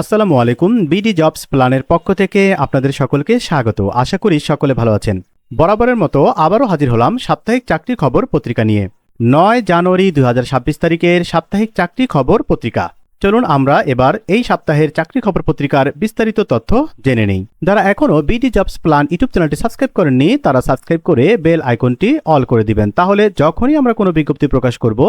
আসসালামু আলাইকুম, BD jobs প্ল্যানের পক্ষ থেকে আপনাদের সকলকে স্বাগত। আশা করি সকলে ভালো আছেন। বরাবরের মতো আবারও হাজির হলাম সাপ্তাহিক চাকরি খবর পত্রিকা নিয়ে। নয় জানুয়ারি দুই তারিখের সাপ্তাহিক চাকরি খবর পত্রিকা। চলুন আমরা এবার এই সপ্তাহের চাকরি খবর পত্রিকার বিস্তারিত তথ্য জেনে নেই। যারা এখনও বিডি জবস প্ল্যান ইউটিউব চ্যানেলটি সাবস্ক্রাইব করেননি, তারা সাবস্ক্রাইব করে বেল আইকনটি অল করে দিবেন। তাহলে যখনই আমরা কোনো বিজ্ঞপ্তি প্রকাশ করব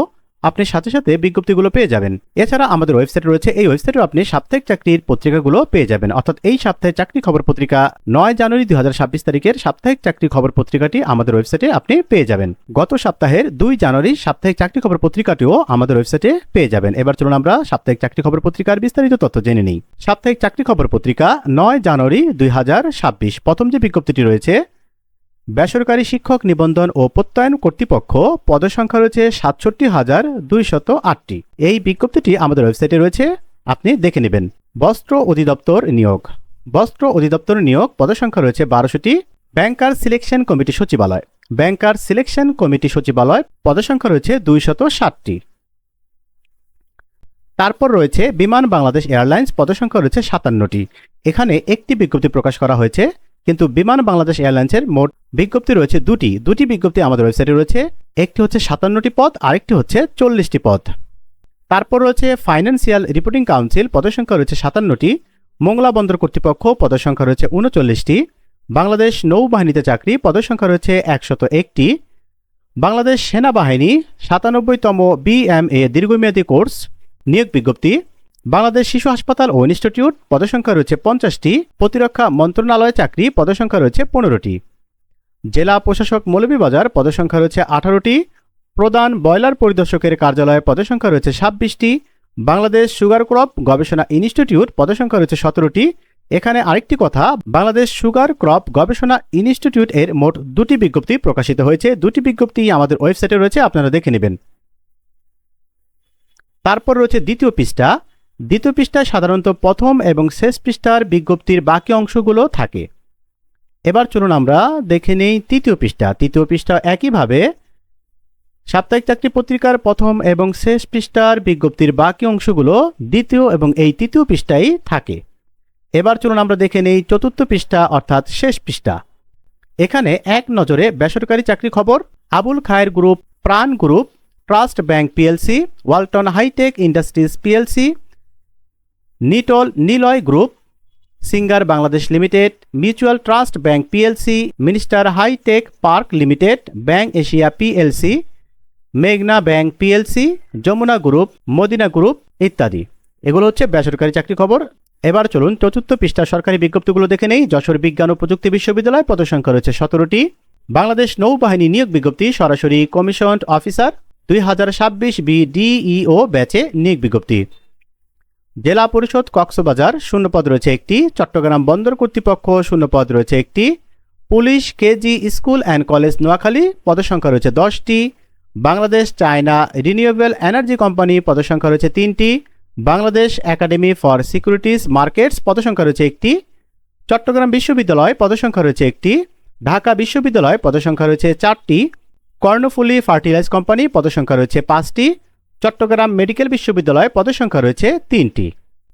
আপনি সাথে সাথে বিজ্ঞপ্তিগুলো পেয়ে যাবেন। এছাড়া আমাদের ওয়েবসাইট রয়েছে, এই ওয়েবসাইটে আপনি সাপ্তাহিক চাকরির পত্রিকাগুলো পেয়ে যাবেন। অর্থাৎ এই সপ্তাহে চাকরি খবর পত্রিকা নয় জানুয়ারি দু হাজার ছাব্বিশ তারিখের সাপ্তাহিক চাকরি খবর পত্রিকাটি আমাদের ওয়েবসাইটে আপনি পেয়ে যাবেন। গত সপ্তাহের দুই জানুয়ারি সাপ্তাহিক চাকরি খবর পত্রিকাটিও আমাদের ওয়েবসাইটে পেয়ে যাবেন। এবার চলুন আমরা সাপ্তাহিক চাকরি খবর পত্রিকার বিস্তারিত তথ্য জেনে নিই। সাপ্তাহিক চাকরি খবর পত্রিকা নয় জানুয়ারি দুই হাজার ছাব্বিশ। প্রথম যে বিজ্ঞপ্তিটি রয়েছে বেসরকারি শিক্ষক নিবন্ধন ও প্রত্যয়ন কর্তৃপক্ষ পদসংখ্যা রয়েছে সাতষট্টি হাজার দুইশত আটটি। এই বিজ্ঞপ্তিটি আমাদের ওয়েবসাইটে রয়েছে, আপনি দেখে নেবেন। বস্ত্র অধিদপ্তর নিয়োগ। বস্ত্র অধিদপ্তর নিয়োগ পদসংখ্যা রয়েছে বারোশোটি। ব্যাংকার সিলেকশন কমিটি সচিবালয়। ব্যাংকার সিলেকশন কমিটি সচিবালয় পদসংখ্যা রয়েছে দুইশত ষাটটি। তারপর রয়েছে বিমান বাংলাদেশ এয়ারলাইন্স পদসংখ্যা রয়েছে সাতান্নটি। এখানে একটি বিজ্ঞপ্তি প্রকাশ করা হয়েছে কিন্তু বিমান বাংলাদেশ এয়ারলাইন্সের মোট বিজ্ঞপ্তি রয়েছে দুটি। দুটি বিজ্ঞপ্তি আমাদের ওয়েবসাইটে রয়েছে। একটি হচ্ছে সাতান্নটি পদ আরেকটি হচ্ছে চল্লিশটি পদ তারপর রয়েছে ফাইন্যান্সিয়াল রিপোর্টিং কাউন্সিল পদসংখ্যা রয়েছে সাতান্নটি। মোংলা বন্দর কর্তৃপক্ষ পদসংখ্যা রয়েছে উনচল্লিশটি। বাংলাদেশ নৌবাহিনীতে চাকরি পদসংখ্যা রয়েছে একশত একটি। বাংলাদেশ সেনাবাহিনী, সাতানব্বইতম বিএমএ দীর্ঘমেয়াদী কোর্স, নিয়োগ বিজ্ঞপ্তি। বাংলাদেশ শিশু হাসপাতাল ও ইনস্টিটিউট পদসংখ্যা রয়েছে পঞ্চাশটি, প্রতিরক্ষা মন্ত্রণালয়ে চাকরি পদসংখ্যা রয়েছে পনেরোটি। জেলা প্রশাসক মৌলভীবাজার পদসংখ্যা রয়েছে আঠারোটি, প্রধান বয়লার পরিদর্শকের কার্যালয়ে পদসংখ্যা রয়েছে ছাব্বিশটি, বাংলাদেশ সুগার ক্রপ গবেষণা ইনস্টিটিউট পদসংখ্যা রয়েছে সতেরোটি। এখানে আরেকটি কথা, বাংলাদেশ সুগার ক্রপ গবেষণা ইনস্টিটিউট এর মোট দুটি বিজ্ঞপ্তি প্রকাশিত হয়েছে। দুটি বিজ্ঞপ্তি আমাদের ওয়েবসাইটে রয়েছে, আপনারা দেখে নেবেন। তারপর রয়েছে দ্বিতীয় পৃষ্ঠা দ্বিতীয় পৃষ্ঠায় সাধারণত প্রথম এবং শেষ পৃষ্ঠার বিজ্ঞপ্তির বাকি অংশগুলো থাকে। এবার চলুন আমরা দেখে নেই তৃতীয় পৃষ্ঠা। তৃতীয় পৃষ্ঠা একইভাবে সাপ্তাহিক চাকরি পত্রিকার প্রথম এবং শেষ পৃষ্ঠার বিজ্ঞপ্তির বাকি অংশগুলো দ্বিতীয় এবং এই তৃতীয় পৃষ্ঠায় থাকে। এবার চলুন আমরা দেখে নেই চতুর্থ পৃষ্ঠা অর্থাৎ শেষ পৃষ্ঠা। এখানে এক নজরে বেসরকারি চাকরি খবর, Abul Khayer group, Pran group, trust bank PLC, Walton hitech industries PLC Nitol Niloy group Singer Bangladesh limited mutual trust bank PLC minister hitech park limited bank Asia PLC মেঘনা bank PLC Jamuna group Madina group ইত্যাদি। এগুলো হচ্ছে বেসরকারি চাকরি খবর। এবার চলুন চতুর্থ পৃষ্ঠা সরকারি বিজ্ঞপ্তিগুলো দেখে নেই। যশোর বিজ্ঞান ও প্রযুক্তি বিশ্ববিদ্যালয় পদসংখ্যা রয়েছে সতেরোটি। বাংলাদেশ নৌবাহিনী নিয়োগ বিজ্ঞপ্তি, সরাসরি কমিশন অফিসার, দুই হাজার ছাব্বিশ বি ডিইও ব্যাচে নিয়োগ বিজ্ঞপ্তি। জেলা পরিষদ কক্সবাজার শূন্যপদ রয়েছে একটি, চট্টগ্রাম বন্দর কর্তৃপক্ষ শূন্যপদ রয়েছে একটি, police, KG, school and college Noakhali পদসংখ্যা রয়েছে দশটি, Bangladesh China renewable energy company পদসংখ্যা রয়েছে তিনটি, Bangladesh academy for securities markets পদসংখ্যা রয়েছে একটি, চট্টগ্রাম বিশ্ববিদ্যালয় পদসংখ্যা রয়েছে একটি, ঢাকা বিশ্ববিদ্যালয় পদসংখ্যা রয়েছে চারটি, কর্ণফুলি ফার্টিলাইজ কোম্পানি পদসংখ্যা রয়েছে পাঁচটি চট্টগ্রাম মেডিকেল বিশ্ববিদ্যালয়ে পদসংখ্যা রয়েছে তিনটি।